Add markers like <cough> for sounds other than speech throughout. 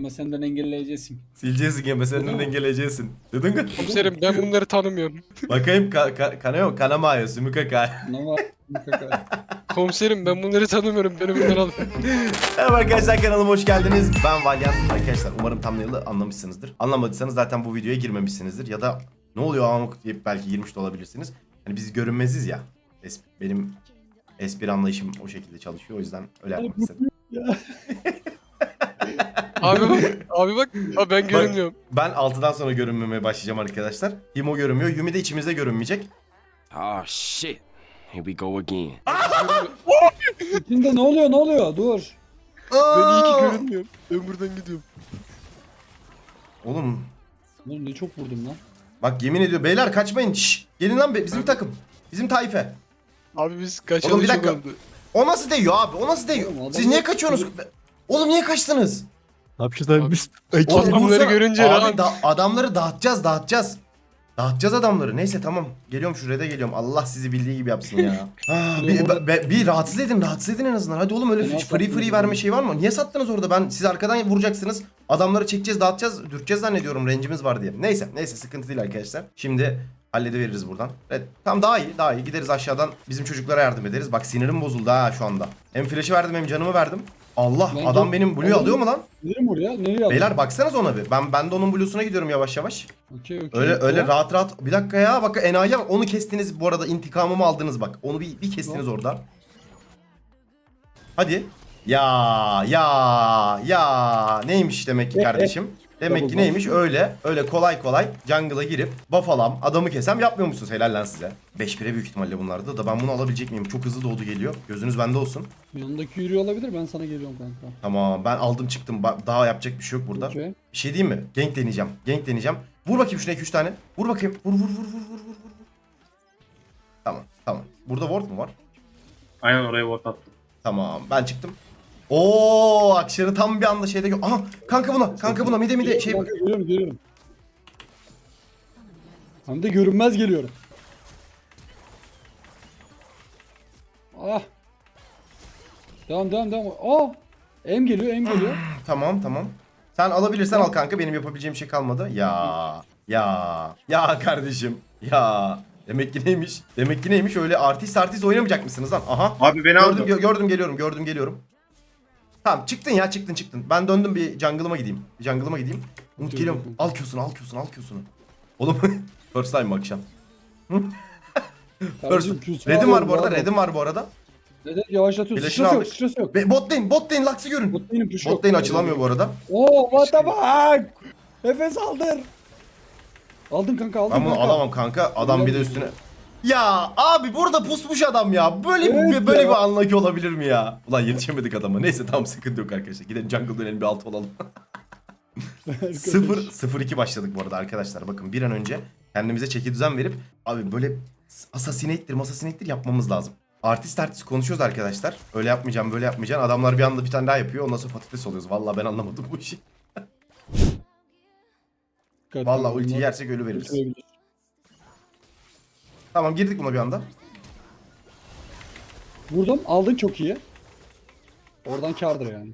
Ama senden engelleyeceksin. Sileceksin yeme senden engeleyeceksin. Dedin mi? Komiserim ben bunları tanımıyorum. <laughs> Bakayım ka ka kanıyor kanamaya? Mutlaka. Komiserim ben bunları tanımıyorum. Beni bundan alın. Merhaba arkadaşlar kanalıma hoş geldiniz. Ben Valyan. Arkadaşlar umarım thumbnail'ı anlamışsınızdır. Anlamadıysanız zaten bu videoya girmemişsinizdir. Ya da ne oluyor amık deyip belki girmiş de olabilirsiniz. Hani biz görünmeziz ya. Es- benim espri anlayışım o şekilde çalışıyor. O yüzden öyle yapmak istedim. <laughs> Abi bak. Abi bak. Abi ben görünmüyorum. Ben 6'dan sonra görünmemeye başlayacağım arkadaşlar. Timo görünmüyor. Yumi de içimizde görünmeyecek. Oh shit. Here we go again. Şimdi ne oluyor ne oluyor? Dur. Ben iyi ki görünmüyorum. Ben buradan gidiyorum. Oğlum Oğlum ne çok vurdum lan. bak yemin ediyor. Beyler kaçmayın. Şşş. Gelin lan be- bizim takım. Bizim tayfe. Abi biz Oğlum, kaçalı bir çok dakika. oldu. O nasıl değiyor abi? O nasıl değiyor? Oğlum, adam Siz niye kaçıyorsunuz? Oğlum niye kaçtınız? Ne yapacağız abi biz? Oğlum, görünce Abi da- adamları dağıtacağız dağıtacağız. Dağıtacağız adamları. Neyse tamam. Geliyorum şuraya da geliyorum. Allah sizi bildiği gibi yapsın ya. <laughs> Ah, bir, be- be- bir rahatsız edin rahatsız edin en azından. Hadi oğlum öyle free free verme şey var mı? Niye sattınız orada? Ben siz arkadan vuracaksınız. Adamları çekeceğiz dağıtacağız. Dürteceğiz zannediyorum. Rencimiz var diye. Neyse neyse sıkıntı değil arkadaşlar. Şimdi halledeveririz buradan. Evet tam daha iyi daha iyi. Gideriz aşağıdan bizim çocuklara yardım ederiz. Bak sinirim bozuldu ha şu anda. Hem flash'ı verdim hem canımı verdim. Allah Ben adam de- benim Blue'yu alıyor mu lan? Nereye oraya? Nereye aldın? Beyler baksanız ona bir. Ben ben de onun Blue'suna gidiyorum yavaş yavaş. Okey okey. Öyle öyle Tamam. rahat rahat. Bir dakika ya bak enayi bak onu kestiniz bu arada intikamımı aldınız bak. Onu bir, bir kestiniz orada. Hadi. Ya ya ya neymiş demek ki <laughs> kardeşim? Demek ki neymiş öyle öyle kolay kolay jungle'a girip buff alam adamı kesem yapmıyor musunuz helal lan size. 5-1'e büyük ihtimalle bunlardı da ben bunu alabilecek miyim? Çok hızlı doğdu geliyor. Gözünüz bende olsun. Yanındaki yürüyor olabilir ben sana geliyorum kanka. Tamam ben aldım çıktım. Ba- Daha yapacak bir şey yok burada. Okey. Bir şey diyeyim mi? Gank deneyeceğim. Gank deneyeceğim. Vur bakayım şuna 2-3 tane. Vur bakayım. Vur vur vur vur vur vur vur. vur. Tamam tamam. Burada ward mu var? Aynen oraya ward attım. Tamam ben çıktım. Oo akşarı tam bir anda şeyde gö- Aha kanka buna kanka buna mide mide şey Kanka, Görüyorum görüyorum. Hem de görünmez geliyorum. Ah. Devam devam devam. Aa. Em geliyor em geliyor. <sighs> Tamam tamam. Sen alabilirsen al kanka benim yapabileceğim şey kalmadı. Ya ya ya kardeşim ya. Demek ki neymiş? Demek ki neymiş? Öyle artist artist oynamayacak mısınız lan? Aha. Abi beni Gördüm, aldı. gö- gördüm geliyorum gördüm geliyorum. Tamam çıktın ya çıktın çıktın. Ben döndüm bir jungle'ıma gideyim. Jungle'ıma gideyim. Umut geliyorum. Al Q'sunu al Q'sunu al Q'sunu. Oğlum <laughs> first time akşam. First. Red'im var bu arada. Red'im var bu arada. Red'e yavaşlatıyorsun. Flash'ını Sıçrası yok aldık. sıçrası yok. Ve bot lane bot lane Lux'ı görün. Bot lane'in yok. Bot lane açılamıyor bu arada. Oo what the fuck? Nefes aldır. Aldın kanka aldın Ben bunu kanka. alamam kanka. Adam bir de üstüne. Ya abi burada pusmuş adam ya. Böyle Evet bir, böyle ya. bir anlaki olabilir mi ya? Ulan yetişemedik adama. Neyse tamam sıkıntı yok arkadaşlar. Gidelim jungle dönelim bir alt olalım. <laughs> 0 0-2 başladık bu arada arkadaşlar. Bakın bir an önce kendimize çeki düzen verip abi böyle asasinate'tir masasinate'tir yapmamız lazım. Artist artist konuşuyoruz arkadaşlar. Öyle yapmayacağım böyle yapmayacağım. Adamlar bir anda bir tane daha yapıyor. Ondan sonra patates oluyoruz. Vallahi ben anlamadım bu işi. Vallahi ulti yersek ölü veririz. Tamam girdik buna bir anda. Vurdum aldın çok iyi. Oradan kardır yani.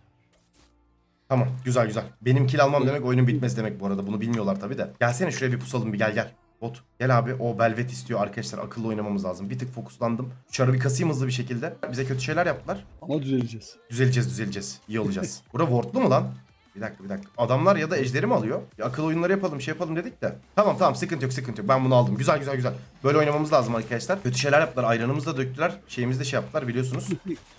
Tamam güzel güzel. Benim kill almam demek oyunun bitmesi demek bu arada. Bunu bilmiyorlar tabi de. Gelsene şuraya bir pusalım bir gel gel. Bot. Gel abi o Belvet istiyor arkadaşlar akıllı oynamamız lazım. Bir tık fokuslandım. Çarı bir kasayım hızlı bir şekilde. Bize kötü şeyler yaptılar. Ama düzeleceğiz. Düzeleceğiz düzeleceğiz. İyi olacağız. <laughs> Bura wardlu mu lan? Bir dakika bir dakika. Adamlar ya da ejderi mi alıyor? Ya akıl oyunları yapalım şey yapalım dedik de. Tamam tamam sıkıntı yok sıkıntı yok. Ben bunu aldım. Güzel güzel güzel. Böyle oynamamız lazım arkadaşlar. Kötü şeyler yaptılar. Ayranımızı da döktüler. Şeyimizi de şey yaptılar biliyorsunuz.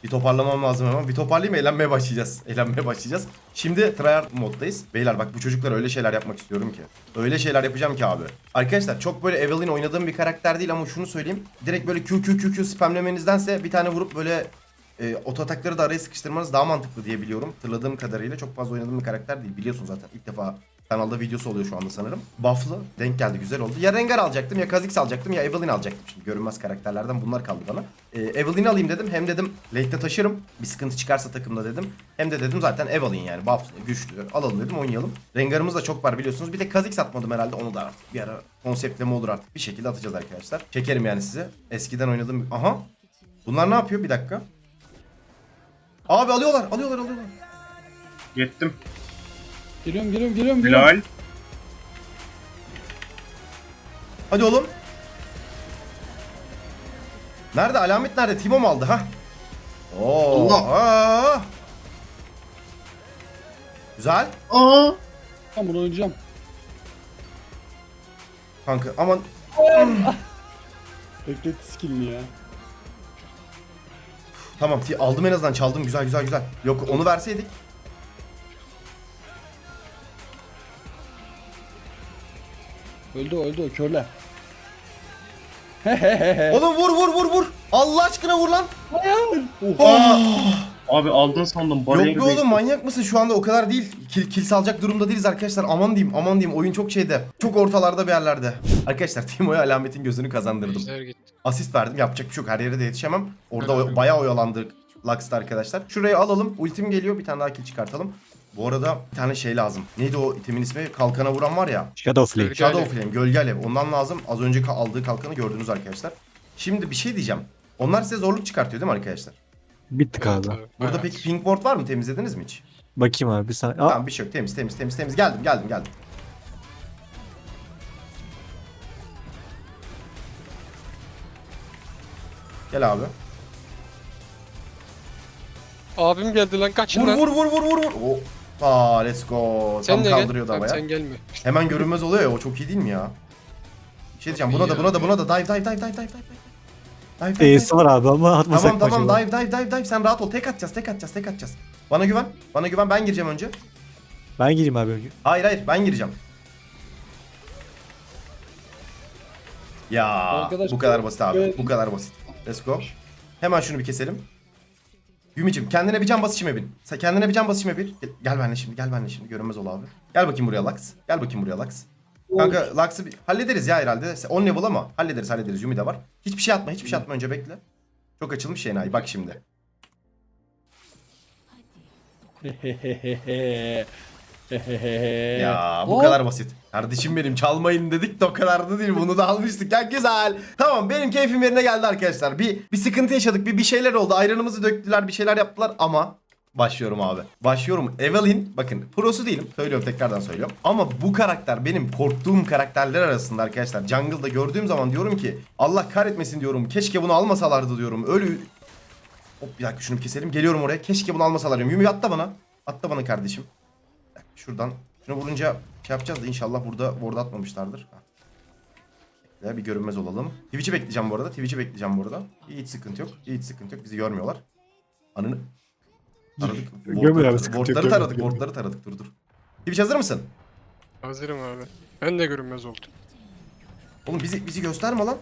bir toparlamam lazım hemen. Bir toparlayayım eğlenmeye başlayacağız. <laughs> Eğlenmeye başlayacağız. Şimdi tryhard moddayız. Beyler bak bu çocuklar öyle şeyler yapmak istiyorum ki. Öyle şeyler yapacağım ki abi. Arkadaşlar çok böyle Evelyn oynadığım bir karakter değil ama şunu söyleyeyim. Direkt böyle Q Q Q Q spamlemenizdense bir tane vurup böyle e, oto atakları da araya sıkıştırmanız daha mantıklı diye biliyorum. Hatırladığım kadarıyla çok fazla oynadığım bir karakter değil. Biliyorsun zaten ilk defa kanalda videosu oluyor şu anda sanırım. Buff'lı denk geldi güzel oldu. Ya Rengar alacaktım ya Kha'Zix alacaktım ya Evelyn alacaktım. Şimdi görünmez karakterlerden bunlar kaldı bana. E, Evelyn'i alayım dedim. Hem dedim late'de taşırım. Bir sıkıntı çıkarsa takımda dedim. Hem de dedim zaten Evelyn yani buff'lı, güçlü. Alalım dedim oynayalım. Rengar'ımız da çok var biliyorsunuz. Bir de Kha'Zix atmadım herhalde onu da artık bir ara konseptleme olur artık. Bir şekilde atacağız arkadaşlar. Çekerim yani size. Eskiden oynadığım... Aha. Bunlar ne yapıyor? Bir dakika. Abi alıyorlar, alıyorlar, alıyorlar. Yettim. Geliyorum geliyorum geliyorum. geliyorum. Helal. Hadi oğlum. Nerede? Alamet nerede? Timo mu aldı? ha? Oo. aa. Güzel. Aa. Ben bunu oynayacağım. Kanka aman Bekletti skillini ya. Tamam aldım en azından çaldım güzel güzel güzel. Yok onu verseydik. Öldü öldü o körle. Oğlum vur vur vur vur. Allah aşkına vur lan. Oha. Abi aldın sandım. Yok be oğlum manyak mısın? Şu anda o kadar değil. Kil, kill salacak durumda değiliz arkadaşlar. Aman diyeyim aman diyeyim. Oyun çok şeyde. Çok ortalarda bir yerlerde. Arkadaşlar <laughs> Timo'ya alametin gözünü kazandırdım. Ejder gitti. Asist verdim. Yapacak bir şey yok. Her yere de yetişemem. Orada oy- bayağı oyalandık Lux'ta arkadaşlar. Şurayı alalım. Ultim geliyor. Bir tane daha kill çıkartalım. Bu arada bir tane şey lazım. Neydi o itimin ismi? Kalkana vuran var ya. Shadow Flame. Gölge Shadow alev. Flame. Gölge alev. Ondan lazım. Az önce ka- aldığı kalkanı gördünüz arkadaşlar. Şimdi bir şey diyeceğim. Onlar size zorluk çıkartıyor değil mi arkadaşlar? Bittik abi. Burada evet. peki pink ward var mı? Temizlediniz mi hiç? Bakayım abi bir saniye. Aa, Tamam bir şey yok. Temiz temiz temiz temiz. Geldim geldim geldim. Gel abi. Abim geldi lan kaçın Vur lan. vur vur vur vur vur. Oh. Aa let's go. Sen Tam de gel. kaldırıyordu Tamam, havaya. sen gelme. Hemen görünmez oluyor ya o çok iyi değil mi ya? Bir şey diyeceğim buna da buna da buna da dive dive dive dive dive dive. Dive dive dive. E'si var abi ama atmasak Tamam tamam acaba? dive dive dive dive sen rahat ol tek atacağız tek atacağız tek atacağız. Bana güven bana güven ben gireceğim önce. Ben gireyim abi önce. Hayır hayır ben gireceğim. Ya Arkadaş, bu kadar basit abi. Bu kadar basit. Let's go. Hemen şunu bir keselim. Yumicim kendine bir can basışıma bin. Sen kendine bir can basışıma bir. Gel, gel benimle şimdi gel benimle şimdi görünmez ol abi. Gel bakayım buraya Lux. Gel bakayım buraya Lux. Kanka Lux'ı hallederiz ya herhalde. 10 level ama hallederiz hallederiz. Yumi de var. Hiçbir şey atma hiçbir şey atma önce bekle. Çok açılmış Şenay bak şimdi. Ya bu Hop. kadar basit. Kardeşim benim çalmayın dedik de o kadar da değil. Bunu da almıştık. Ya güzel. Tamam benim keyfim yerine geldi arkadaşlar. Bir bir sıkıntı yaşadık. Bir bir şeyler oldu. Ayranımızı döktüler. Bir şeyler yaptılar ama Başlıyorum abi. Başlıyorum. Evelyn bakın prosu değilim. Söylüyorum tekrardan söylüyorum. Ama bu karakter benim korktuğum karakterler arasında arkadaşlar. Jungle'da gördüğüm zaman diyorum ki Allah kahretmesin diyorum. Keşke bunu almasalardı diyorum. Ölü Hop bir dakika şunu keselim. Geliyorum oraya. Keşke bunu almasalar diyorum. Yumi atla bana. Atla bana kardeşim. Şuradan. Şunu vurunca şey yapacağız da inşallah burada ward atmamışlardır. Bekle, bir görünmez olalım. Twitch'i bekleyeceğim bu arada. Twitch'i bekleyeceğim bu arada. Hiç sıkıntı yok. Hiç sıkıntı yok. Bizi görmüyorlar. Anını... Aradık. Görmüyor abi, sıkıntı yok, wardları taradık. Wardları taradık. Dur dur. Twitch hazır mısın? Hazırım abi. Ben de görünmez oldum. Oğlum bizi bizi gösterme lan.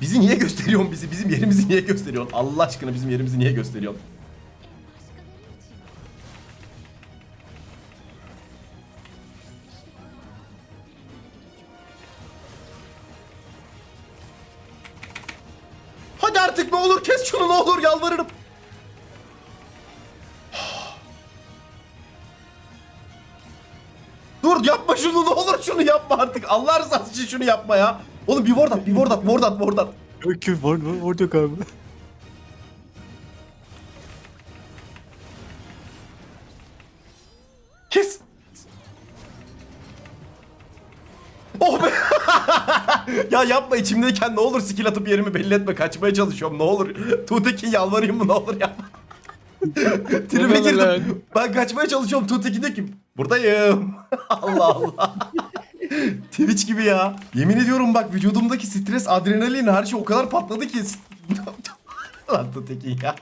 Bizi niye gösteriyorsun bizi? Bizim yerimizi niye gösteriyorsun? Allah aşkına bizim yerimizi niye gösteriyorsun? Şunu ne olur şunu yapma artık. Allah rızası için şunu yapma ya. Oğlum bir ward at bir ward at ward at ward at. Öykü var var var yok abi. Kes. Oh be. <laughs> ya yapma içimdeyken ne olur skill atıp yerimi belli etme. Kaçmaya çalışıyorum ne olur. Tuğtekin yalvarayım mı ne olur yapma. <laughs> Tribe girdim. Ben kaçmaya çalışıyorum. Tuğtekin de ki buradayım. <laughs> Allah Allah. Twitch gibi ya. Yemin ediyorum bak vücudumdaki stres, adrenalin her şey o kadar patladı ki. <laughs> Lan Tuğtekin ya.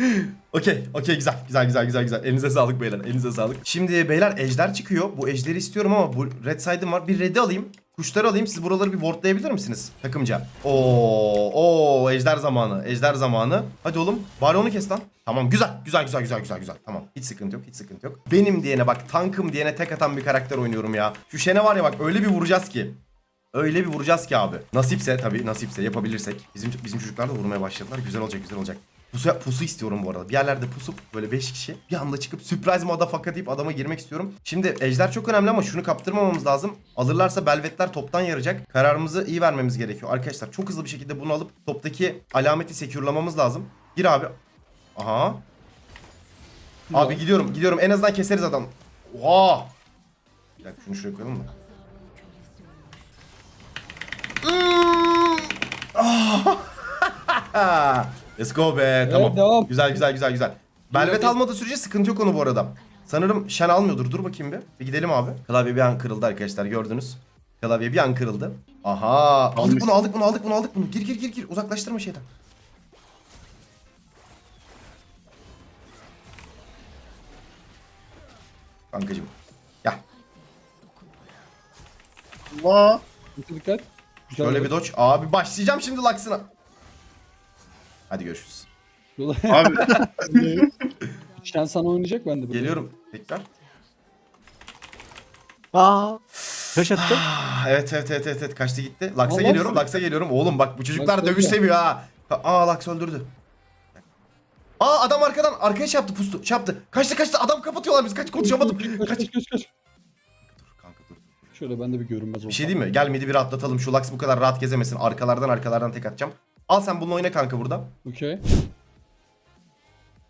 <laughs> Okey, okey güzel, güzel, güzel, güzel, güzel. Elinize sağlık beyler, elinize sağlık. Şimdi beyler ejder çıkıyor. Bu ejderi istiyorum ama bu red side'ım var. Bir red'i alayım. Kuşları alayım. Siz buraları bir wardlayabilir misiniz takımca? Oo, oo ejder zamanı, ejder zamanı. Hadi oğlum, bari onu kes lan. Tamam, güzel, güzel, güzel, güzel, güzel, güzel. Tamam, hiç sıkıntı yok, hiç sıkıntı yok. Benim diyene bak, tankım diyene tek atan bir karakter oynuyorum ya. Şu şene var ya bak, öyle bir vuracağız ki. Öyle bir vuracağız ki abi. Nasipse tabii nasipse yapabilirsek. Bizim bizim çocuklar da vurmaya başladılar. Güzel olacak güzel olacak. Pusu, pusu istiyorum bu arada. Bir yerlerde pusup böyle 5 kişi bir anda çıkıp surprise motherfucker deyip adama girmek istiyorum. Şimdi ejder çok önemli ama şunu kaptırmamamız lazım. Alırlarsa belvetler toptan yarayacak. Kararımızı iyi vermemiz gerekiyor. Arkadaşlar çok hızlı bir şekilde bunu alıp toptaki alameti secure'lamamız lazım. Gir abi. Aha. Abi gidiyorum gidiyorum en azından keseriz adam. Oha. Bir dakika şunu şuraya koyalım mı? Hmm. <laughs> <laughs> <laughs> Ah. Let's go be. tamam. devam. Güzel güzel güzel güzel. Belvet almadığı sürece sıkıntı yok onu bu arada. Sanırım Shen almıyordur. Dur bakayım bir. Bir gidelim abi. Klavye bir an kırıldı arkadaşlar gördünüz. Klavye bir an kırıldı. Aha. Aldık bunu aldık bunu aldık bunu aldık bunu. Gir gir gir gir. Uzaklaştırma şeyden. Kankacım. Gel. Allah. Dikkat. Güzel Şöyle bir dodge. Abi başlayacağım şimdi Lux'ına. Hadi görüşürüz. Abi <laughs> Şen sana oynayacak ben de. Geliyorum tekrar. Aa. Taş attım. Ah, evet evet evet evet, evet. kaçtı gitti. Lux'a Aa, geliyorum. Lux'a geliyorum. Oğlum bak bu çocuklar Lux dövüş öldü. seviyor ha. Aa Lux öldürdü. Aa adam arkadan arkaya şey yaptı pustu. Şey yaptı. Kaçtı kaçtı adam kapatıyorlar biz kaç konuşamadım. Kaç Kaç. kaç kaç. Dur kanka dur. Şöyle ben de bir görünmez olsam. Bir şey diyeyim mi? Gel midi bir atlatalım. Şu Lux bu kadar rahat gezemesin. Arkalardan arkalardan tek atacağım. Al sen bununla oyna kanka burada. Okey.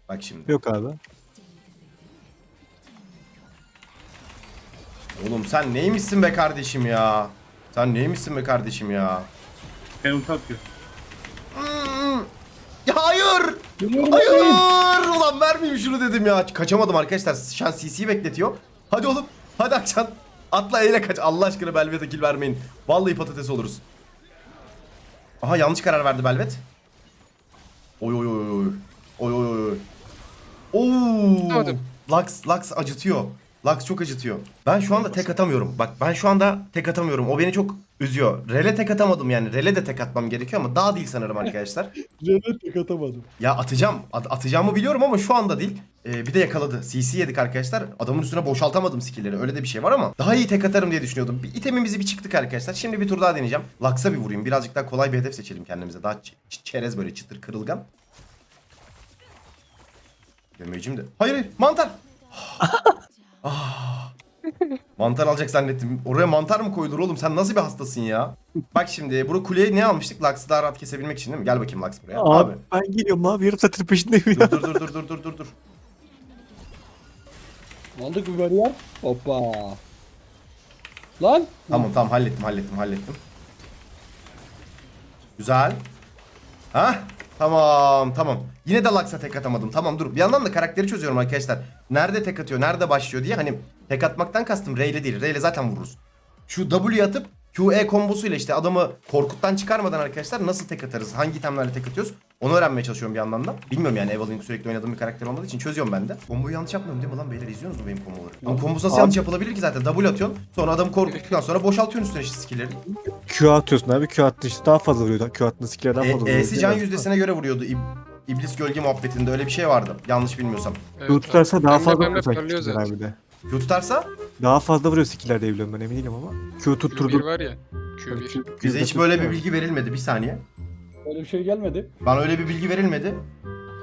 Bak şimdi. Yok abi. Oğlum sen neymişsin be kardeşim ya? Sen neymişsin be kardeşim ya? ben ulti atıyor. Hmm. Ya hayır! Hayır! Ulan vermeyeyim şunu dedim ya. Kaçamadım arkadaşlar. Şan CC'yi bekletiyor. Hadi oğlum. Hadi Akçan. Atla eyle kaç. Allah aşkına Belvet'e kill vermeyin. Vallahi patates oluruz. Aha yanlış karar verdi Belvet. Oy oy oy oy. Oy oy oy. Oo. Lux, Lux acıtıyor. Lux çok acıtıyor. Ben şu anda tek atamıyorum. Bak ben şu anda tek atamıyorum. O beni çok üzüyor. Rele tek atamadım yani. Rele de tek atmam gerekiyor ama daha değil sanırım arkadaşlar. <laughs> Cennet tek atamadım. Ya atacağım. At- atacağımı biliyorum ama şu anda değil. Ee, bir de yakaladı. CC yedik arkadaşlar. Adamın üstüne boşaltamadım skill'leri. Öyle de bir şey var ama daha iyi tek atarım diye düşünüyordum. Bir itemimizi bir çıktık arkadaşlar. Şimdi bir tur daha deneyeceğim. Lux'a bir vurayım. Birazcık daha kolay bir hedef seçelim kendimize. Daha çerez böyle çıtır kırılgan. Demeyeceğim de. Hayır hayır mantar. <laughs> Ah. <laughs> mantar alacak zannettim. Oraya mantar mı koyulur oğlum? Sen nasıl bir hastasın ya? Bak şimdi burada kuleye ne almıştık? Lux'ı daha rahat kesebilmek için değil mi? Gel bakayım Lux buraya. Abi, ben geliyorum abi. Yarım saattir peşindeyim ya. Dur dur dur dur dur dur dur dur. Aldık bir bariyer. Hoppa. Lan. Tamam tamam hallettim hallettim hallettim. Güzel. Ha? Tamam tamam. Yine de Lux'a tek atamadım. Tamam dur. Bir yandan da karakteri çözüyorum arkadaşlar. Nerede tek atıyor, nerede başlıyor diye. Hani tek atmaktan kastım R ile değil. R ile zaten vururuz. Şu W atıp QE kombosuyla işte adamı korkuttan çıkarmadan arkadaşlar nasıl tek atarız? Hangi itemlerle tek atıyoruz? Onu öğrenmeye çalışıyorum bir yandan da. Bilmiyorum yani Evelyn sürekli oynadığım bir karakter olmadığı için çözüyorum ben de. Komboyu yanlış yapmıyorum değil mi lan beyler? İzliyorsunuz mu benim komboları? Ama kombosu nasıl Abi- yanlış yapılabilir ki zaten? W atıyorsun. Sonra adamı korkuttuktan sonra boşaltıyorsun üstüne işte skill'leri. Q atıyorsun abi. Q attı işte daha fazla vuruyor. Q attığın skill'e daha E, fazla vuruyor. E'si can yüzdesine göre vuruyordu. İb- İblis gölge muhabbetinde öyle bir şey vardı. Yanlış bilmiyorsam. Evet, Q tutarsa daha fazla vuruyor zaten. abi de. Q tutarsa Daha fazla vuruyor skiller diye biliyorum ben emin değilim ama. Q Q1 tutturdu. var ya. Q1. bize hiç böyle bir bilgi verilmedi. Bir saniye. Öyle bir şey gelmedi. Bana öyle bir bilgi verilmedi.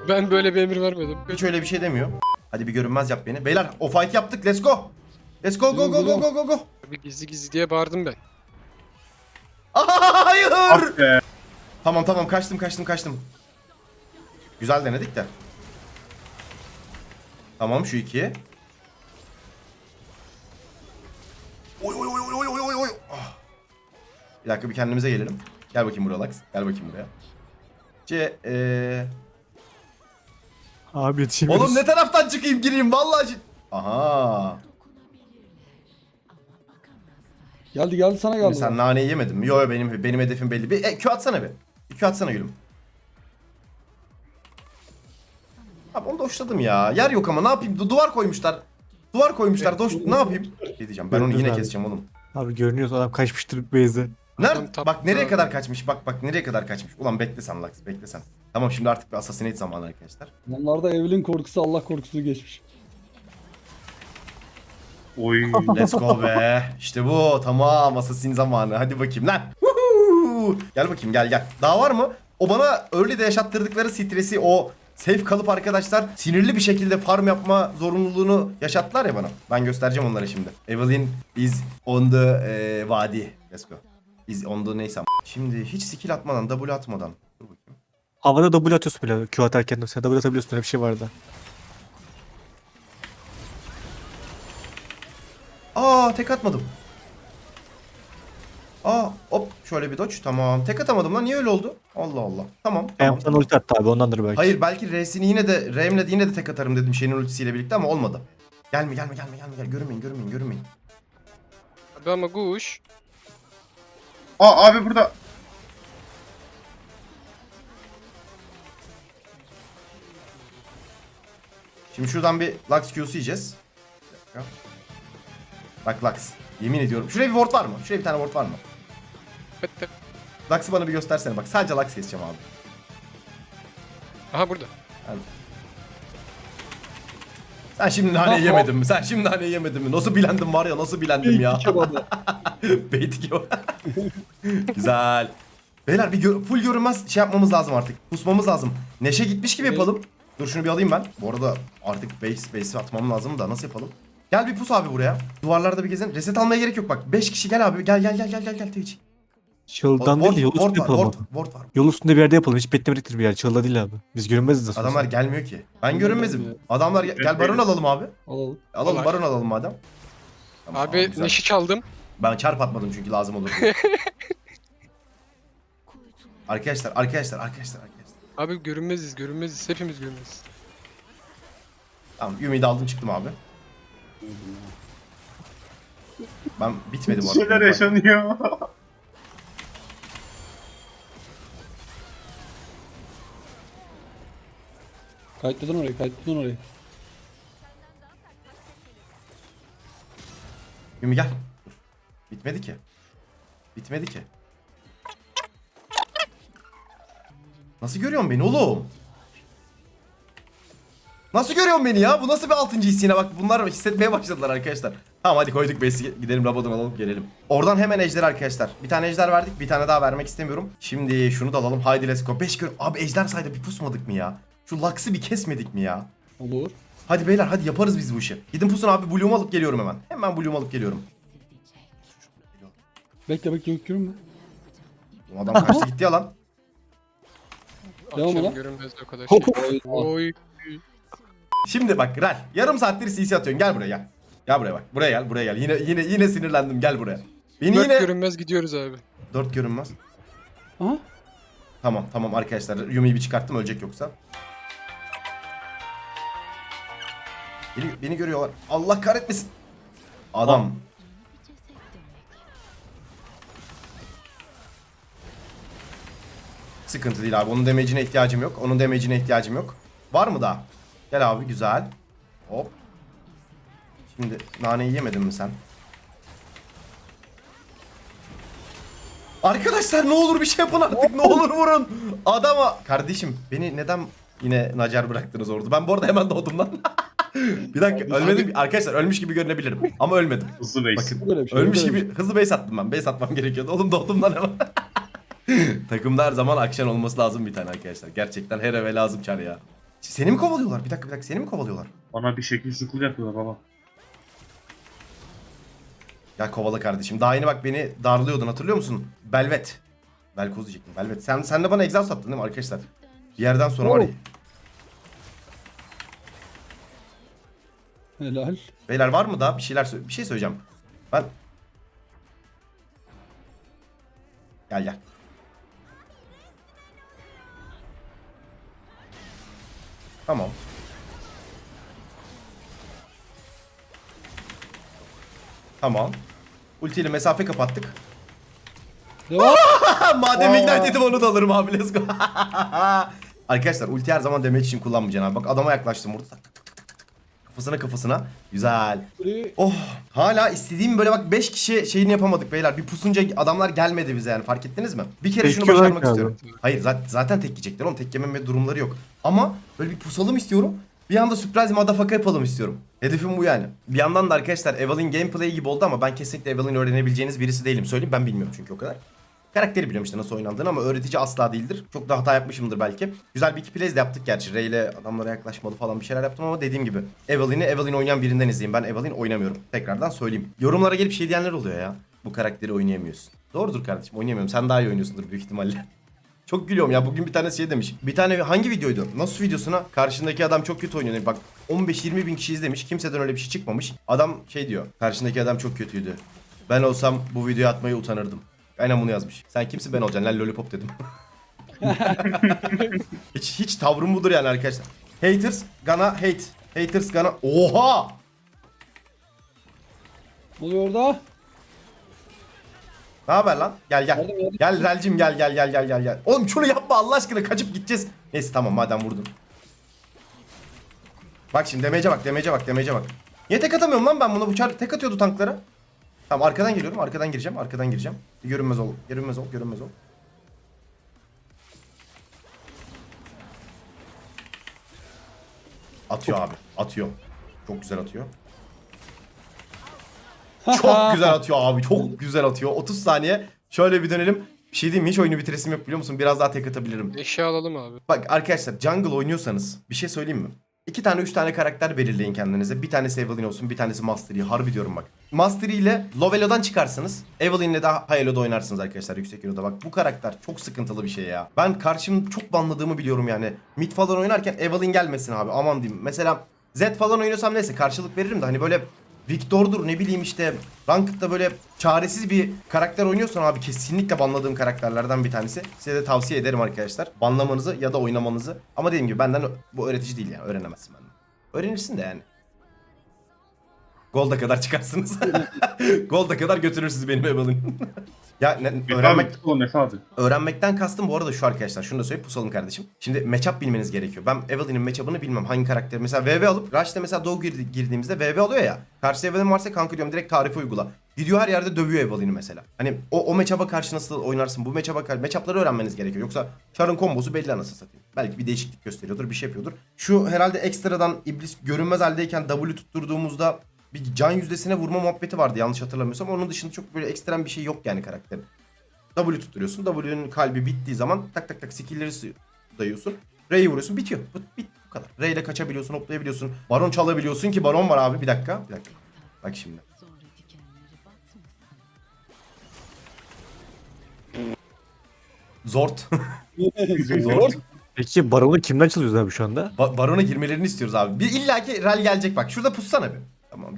Ben böyle bir emir vermedim. Hiç öyle bir şey demiyor. Hadi bir görünmez yap beni. Beyler o fight yaptık. Let's go. Let's go go go go go go go. Bir gizli gizli diye bağırdım ben. Hayır. Ah. Tamam tamam kaçtım kaçtım kaçtım. Güzel denedik de. Tamam şu iki. Oy oy oy oy oy oy oy. Ah. Bir dakika bir kendimize gelelim. Gel bakayım buraya Lux. Gel bakayım buraya. C eee Abi yetişemiyoruz. Oğlum ne taraftan çıkayım gireyim vallahi. Aha. Geldi geldi sana geldi. Sen naneyi yemedin mi? Yo yo benim benim hedefim belli. Bir e, Q atsana bir. Bir Q atsana gülüm. Abi onu doşladım ya. Yer yok ama ne yapayım? Du- duvar koymuşlar. Duvar koymuşlar. Doş ne yapayım? Şey diyeceğim. Ben onu yine keseceğim oğlum. Abi görünüyor adam kaçmıştır base'e. Nerede? Bak nereye kadar kaçmış? Bak bak nereye kadar kaçmış? Ulan bekle sen Lux, bekle sen. Tamam şimdi artık bir assassinate zamanı arkadaşlar. Onlarda Evelyn korkusu Allah korkusunu geçmiş. Oy. Let's go be. İşte bu. Tamam assassin zamanı. Hadi bakayım lan. Woohoo! Gel bakayım gel gel. Daha var mı? O bana early'de yaşattırdıkları stresi o safe kalıp arkadaşlar sinirli bir şekilde farm yapma zorunluluğunu yaşattılar ya bana. Ben göstereceğim onlara şimdi. Evelyn is on the eh, vadi. Let's go. Is on the neyse. Şimdi hiç skill atmadan, W atmadan. Dur bakayım. Havada double atıyorsun bile Q atarken de sen double atabiliyorsun öyle bir şey vardı. Aa tek atmadım. Aa hop şöyle bir dodge tamam. Tek atamadım lan niye öyle oldu? Allah Allah. Tamam tamam. tamam. ulti attı abi ondandır belki. Hayır belki R'sini yine de R'mle de yine de tek atarım dedim şeyin ultisiyle birlikte ama olmadı. Gelme gelme gelme gelme gel görünmeyin görünmeyin görünmeyin. Abi ama kuş. Aa abi burada. Şimdi şuradan bir Lux Q'su yiyeceğiz. Bak Lux. Yemin ediyorum. Şuraya bir ward var mı? Şuraya bir tane ward var mı? Pıt. Lux'ı bana bir göstersene bak. Sadece Lux keseceğim abi. Aha burada. Sen şimdi naneyi yemedin mi? Sen şimdi naneyi yemedin mi? Nasıl bilendim var ya nasıl bilendim ya. Beytik o. <laughs> Güzel. Beyler bir gö- full görünmez şey yapmamız lazım artık. Pusmamız lazım. Neşe gitmiş gibi yapalım. Dur şunu bir alayım ben. Bu arada artık base base'i atmam lazım da nasıl yapalım? Gel bir pus abi buraya. Duvarlarda bir gezin. Reset almaya gerek yok bak. 5 kişi gel abi. Gel gel gel gel gel gel Twitch. Çıldan değil de yol üstünde yapalım abi. ward var. Yol üstünde bir yerde yapalım. Hiç beklemediktir bir yer. Çılda değil abi. Biz görünmeziz de. Adamlar gelmiyor ki. Ben görünmezim. Adamlar gel, gel baron alalım abi. Alalım. Alalım Olay. baron alalım madem. Tamam, Abi güzel. neşi çaldım. Ben çarp atmadım çünkü lazım olur. diye. <laughs> arkadaşlar, arkadaşlar, arkadaşlar, arkadaşlar. Abi görünmeziz görünmeziz. Hepimiz görünmeziz. Tamam, ümidi aldım çıktım abi. Ben bitmedi bu <laughs> arada. Şeyler yaşanıyor. Kayıtladın orayı, kayıtladın orayı. Ümi gel. Bitmedi ki. Bitmedi ki. Nasıl görüyorsun beni oğlum? Nasıl görüyorsun beni ya? Bu nasıl bir altıncı his yine bak bunlar hissetmeye başladılar arkadaşlar. Tamam hadi koyduk besi gidelim Rabadon alalım gelelim. Oradan hemen ejder arkadaşlar. Bir tane ejder verdik bir tane daha vermek istemiyorum. Şimdi şunu da alalım haydi let's go. 5 gör. Abi ejder sayda bir pusmadık mı ya? Şu Lux'ı bir kesmedik mi ya? Olur. Hadi beyler hadi yaparız biz bu işi. Gidin pusun abi Bloom'u alıp geliyorum hemen. Hemen Bloom'u alıp geliyorum. Bekle bekle yok görünme. Bu adam kaçtı gitti ya lan. Devam Akşam lan. görünmez o kadar şey. Oy. Oy. Şimdi bak Rel yarım saattir CC atıyorsun gel buraya gel. Gel buraya bak. Buraya gel buraya gel. Yine yine yine sinirlendim gel buraya. Beni Dört yine görünmez gidiyoruz abi. dört görünmez. Aha. Tamam tamam arkadaşlar Yumi'yi bir çıkarttım ölecek yoksa. Beni, beni görüyorlar. Allah kahretmesin. Adam. Sıkıntı değil abi. Onun damage'ine ihtiyacım yok. Onun damage'ine ihtiyacım yok. Var mı daha? Gel abi güzel. Hop. Şimdi naneyi yemedin mi sen? Arkadaşlar ne olur bir şey yapın artık. Ne olur vurun. Adama. Kardeşim beni neden yine nacar bıraktınız orada? Ben bu arada hemen doğdum lan. <laughs> bir dakika ölmedim. Arkadaşlar ölmüş gibi görünebilirim. Ama ölmedim. Hızlı base. Bakın Böyle bir şey, ölmüş gibi hızlı base attım ben. Base atmam gerekiyordu. Oğlum doğdum lan hemen. <laughs> Takımda her zaman akşam olması lazım bir tane arkadaşlar. Gerçekten her eve lazım çar ya. Seni mi kovalıyorlar? Bir dakika bir dakika seni mi kovalıyorlar? Bana bir şekil şukul yapıyorlar baba. Ya kovala kardeşim. Daha yeni bak beni darlıyordun hatırlıyor musun? Belvet. Belkoz diyecektim. Belvet. Sen, sen de bana egzaz attın değil mi arkadaşlar? Bir yerden sonra var ya. Helal. Beyler var mı daha? Bir şeyler bir şey söyleyeceğim. Ben Gel gel. Tamam. Tamam. Ultiyle mesafe kapattık. <laughs> Madem ignite dedim onu da alırım abi let's go. <laughs> Arkadaşlar ulti her zaman damage için kullanmayacaksın abi. Bak adama yaklaştım burada. Tak tak tak tak tak tak. Kafasına kafasına. Güzel. Oh hala istediğim böyle bak 5 kişi şeyini yapamadık beyler. Bir pusunca adamlar gelmedi bize yani fark ettiniz mi? Bir kere şunu Tek olarak başarmak geldi. istiyorum. Hayır zaten, zaten tek yiyecekler oğlum tek yememe durumları yok. Ama böyle bir pusalım istiyorum. Bir anda surprise motherfucker yapalım istiyorum. Hedefim bu yani. Bir yandan da arkadaşlar Evelyn gameplay gibi oldu ama ben kesinlikle Evelyn öğrenebileceğiniz birisi değilim. Söyleyeyim ben bilmiyorum çünkü o kadar. Karakteri biliyorum işte nasıl oynandığını ama öğretici asla değildir. Çok da hata yapmışımdır belki. Güzel bir iki plays de yaptık gerçi. Ray ile adamlara yaklaşmalı falan bir şeyler yaptım ama dediğim gibi. Evelyn'i Evelyn oynayan birinden izleyin. Ben Evelyn oynamıyorum. Tekrardan söyleyeyim. Yorumlara gelip şey diyenler oluyor ya. Bu karakteri oynayamıyorsun. Doğrudur kardeşim oynayamıyorum. Sen daha iyi oynuyorsundur büyük ihtimalle. <laughs> Çok gülüyorum ya. Bugün bir tane şey demiş. Bir tane hangi videoydu? Nasıl videosuna? Karşındaki adam çok kötü oynuyor. Bak 15-20 bin kişi izlemiş. Kimseden öyle bir şey çıkmamış. Adam şey diyor. Karşındaki adam çok kötüydü. Ben olsam bu videoyu atmayı utanırdım. Aynen bunu yazmış. Sen kimsin ben olacaksın lan lollipop dedim. <laughs> hiç, hiç tavrım budur yani arkadaşlar. Haters gonna hate. Haters gonna... Oha! Ne oluyor orada? Ne haber lan? Gel gel. Geldim. Gel Relcim gel gel gel gel gel gel. Oğlum şunu yapma Allah aşkına kaçıp gideceğiz. Neyse tamam madem vurdun. Bak şimdi demece bak demece bak demece bak. Niye tek atamıyorum lan ben buna bu çar tek atıyordu tanklara. Tamam arkadan geliyorum arkadan gireceğim arkadan gireceğim. Görünmez ol görünmez ol görünmez ol. Atıyor abi atıyor. Çok güzel atıyor. <laughs> Çok güzel atıyor abi. Çok güzel atıyor. 30 saniye. Şöyle bir dönelim. Bir şey diyeyim mi? Hiç oyunu bitiresim yok biliyor musun? Biraz daha tek atabilirim. Eşya alalım abi. Bak arkadaşlar jungle oynuyorsanız bir şey söyleyeyim mi? İki tane üç tane karakter belirleyin kendinize. Bir tanesi Evelyn olsun bir tanesi Master Yi. Harbi diyorum bak. Master Yi ile low elo'dan çıkarsınız. Evelyn ile de high elo'da oynarsınız arkadaşlar yüksek elo'da. Bak bu karakter çok sıkıntılı bir şey ya. Ben karşım çok banladığımı biliyorum yani. Mid falan oynarken Evelyn gelmesin abi aman diyeyim. Mesela Z falan oynuyorsam neyse karşılık veririm de hani böyle Victor'dur ne bileyim işte Ranked'da böyle çaresiz bir karakter oynuyorsan abi kesinlikle banladığım karakterlerden bir tanesi. Size de tavsiye ederim arkadaşlar. Banlamanızı ya da oynamanızı. Ama dediğim gibi benden bu öğretici değil yani öğrenemezsin benden. Öğrenirsin de yani. Golda kadar çıkarsınız. <laughs> Golda kadar götürür sizi benim Evelyn. <laughs> ya ne, Öğrenmek. Öğrenmekten kastım bu arada şu arkadaşlar. Şunu da söyleyip pusalım kardeşim. Şimdi matchup bilmeniz gerekiyor. Ben Evelyn'in matchup'ını bilmem. Hangi karakter. Mesela VV alıp Rush'ta mesela Dog girdi- girdiğimizde VV alıyor ya. Karşı Evelyn varsa kanka diyorum direkt tarifi uygula. Gidiyor her yerde dövüyor Evelyn'i mesela. Hani o, o matchup'a karşı nasıl oynarsın? Bu matchup'a karşı. Matchup'ları öğrenmeniz gerekiyor. Yoksa Char'ın kombosu belli anasını satayım. Belki bir değişiklik gösteriyordur. Bir şey yapıyordur. Şu herhalde ekstradan iblis görünmez haldeyken W tutturduğumuzda bir can yüzdesine vurma muhabbeti vardı yanlış hatırlamıyorsam. Onun dışında çok böyle ekstrem bir şey yok yani karakterin. W tutturuyorsun. W'nin kalbi bittiği zaman tak tak tak skill'leri dayıyorsun. R'yi vuruyorsun bitiyor. Bu, bit, bu kadar. R ile kaçabiliyorsun, hoplayabiliyorsun. Baron çalabiliyorsun ki baron var abi. Bir dakika. Bir dakika. Bak şimdi. Zort. <laughs> Zort. Peki baronu kimden çalıyoruz abi şu anda? Ba- barona girmelerini istiyoruz abi. Bir illaki rel gelecek bak. Şurada pussana bir.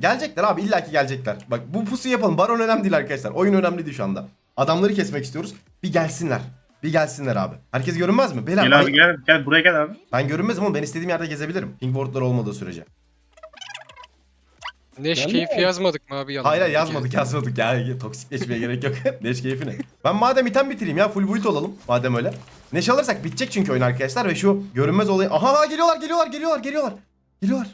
Gelecekler abi illaki gelecekler. Bak bu pusu yapalım. Baron önemli değil arkadaşlar. Oyun önemli değil şu anda. Adamları kesmek istiyoruz. Bir gelsinler. Bir gelsinler abi. Herkes görünmez mi? Beyler Gel ben- abi gel. Gel buraya gel abi. Ben görünmezim ama ben istediğim yerde gezebilirim. Pink wardlar olmadığı sürece. Neş keyfi yazmadık mı abi? yanına? Hayır yazmadık yazmadık ya. Toksikleşmeye gerek yok. <laughs> Neş keyfi ne? Ben madem item bitireyim ya full build olalım. Madem öyle. Neş alırsak bitecek çünkü oyun arkadaşlar ve şu görünmez olayı... Aha aha, geliyorlar geliyorlar geliyorlar geliyorlar. Geliyorlar.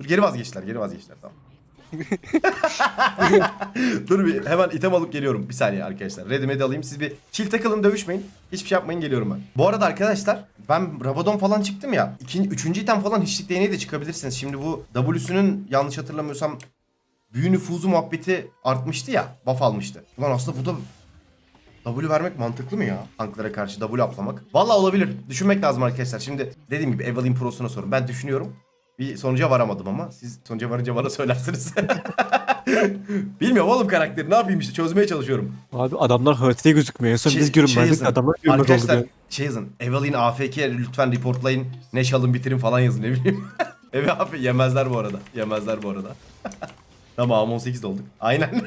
Dur geri vazgeçtiler geri vazgeçtiler tamam. <laughs> Dur bir hemen item alıp geliyorum. Bir saniye arkadaşlar. Ready alayım. Siz bir chill takılın dövüşmeyin. Hiçbir şey yapmayın geliyorum ben. Bu arada arkadaşlar ben Rabadon falan çıktım ya. İkinci, üçüncü item falan hiçlik değneği de çıkabilirsiniz. Şimdi bu W'sünün yanlış hatırlamıyorsam büyü nüfuzu muhabbeti artmıştı ya. Buff almıştı. Ulan aslında bu da W vermek mantıklı mı ya? Tanklara karşı W aplamak. Valla olabilir. Düşünmek lazım arkadaşlar. Şimdi dediğim gibi Evelyn Pro'suna sorun. Ben düşünüyorum. Bir sonuca varamadım ama siz sonuca varınca bana söylersiniz. <laughs> Bilmiyorum oğlum karakteri ne yapayım işte çözmeye çalışıyorum. Abi adamlar haritada gözükmüyor. En son Şey- biz görünmezdik yazın. adamlar görünmez oldu. Arkadaşlar şey yazın. Evelyn AFK lütfen reportlayın. Neş alın bitirin falan yazın ne bileyim. <laughs> Eve abi yemezler bu arada. Yemezler bu arada. <laughs> tamam 18 olduk. Aynen.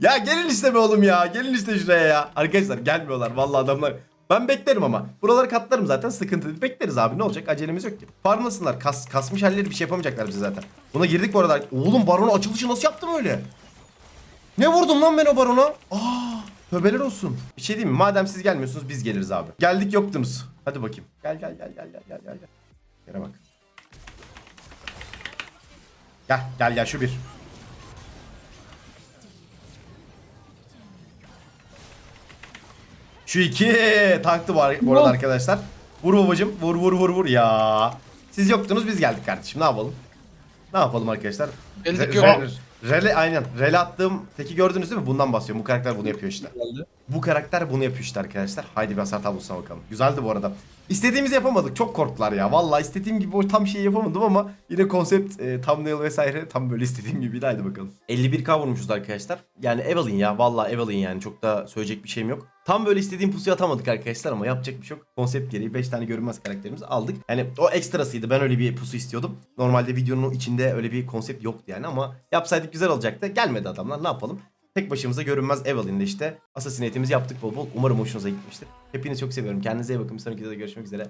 ya gelin işte be oğlum ya. Gelin işte şuraya ya. Arkadaşlar gelmiyorlar. Vallahi adamlar. Ben beklerim ama. Buraları katlarım zaten sıkıntı değil. Bekleriz abi ne olacak acelemiz yok ki. Farmlasınlar. Kas, kasmış halleri bir şey yapamayacaklar bize zaten. Buna girdik bu arada. Oğlum baronun açılışı nasıl yaptım öyle? Ne vurdum lan ben o barona? Aa, tövbeler olsun. Bir şey diyeyim mi? Madem siz gelmiyorsunuz biz geliriz abi. Geldik yoktunuz. Hadi bakayım. Gel gel gel gel gel gel. gel. Yere bak. Gel gel gel şu bir. Şu iki tanktı var bu arada arkadaşlar. Vur babacım. Vur vur vur vur ya. Siz yoktunuz biz geldik kardeşim. Ne yapalım? Ne yapalım arkadaşlar? Geldik yok. re- Rele aynen. Rele attığım teki gördünüz değil mi? Bundan bahsediyorum. Bu karakter bunu yapıyor işte. Bu karakter bunu yapıyor işte arkadaşlar. Haydi bir hasar tablosuna bakalım. Güzeldi bu arada. İstediğimizi yapamadık. Çok korktular ya. Vallahi istediğim gibi o tam şeyi yapamadım ama yine konsept, e, thumbnail vesaire tam böyle istediğim gibiydi. Haydi bakalım. 51k vurmuşuz arkadaşlar. Yani Evelyn ya. Vallahi Evelyn yani. Çok da söyleyecek bir şeyim yok. Tam böyle istediğim pusuyu atamadık arkadaşlar ama yapacak bir şey yok. Konsept gereği 5 tane görünmez karakterimizi aldık. Yani o ekstrasıydı. Ben öyle bir pusu istiyordum. Normalde videonun içinde öyle bir konsept yoktu yani ama yapsaydık güzel olacaktı. Gelmedi adamlar. Ne yapalım? Tek başımıza görünmez Evelyn'de işte. Assassinatimizi yaptık bol bol. Umarım hoşunuza gitmiştir. Hepinizi çok seviyorum. Kendinize iyi bakın. Bir sonraki videoda görüşmek üzere.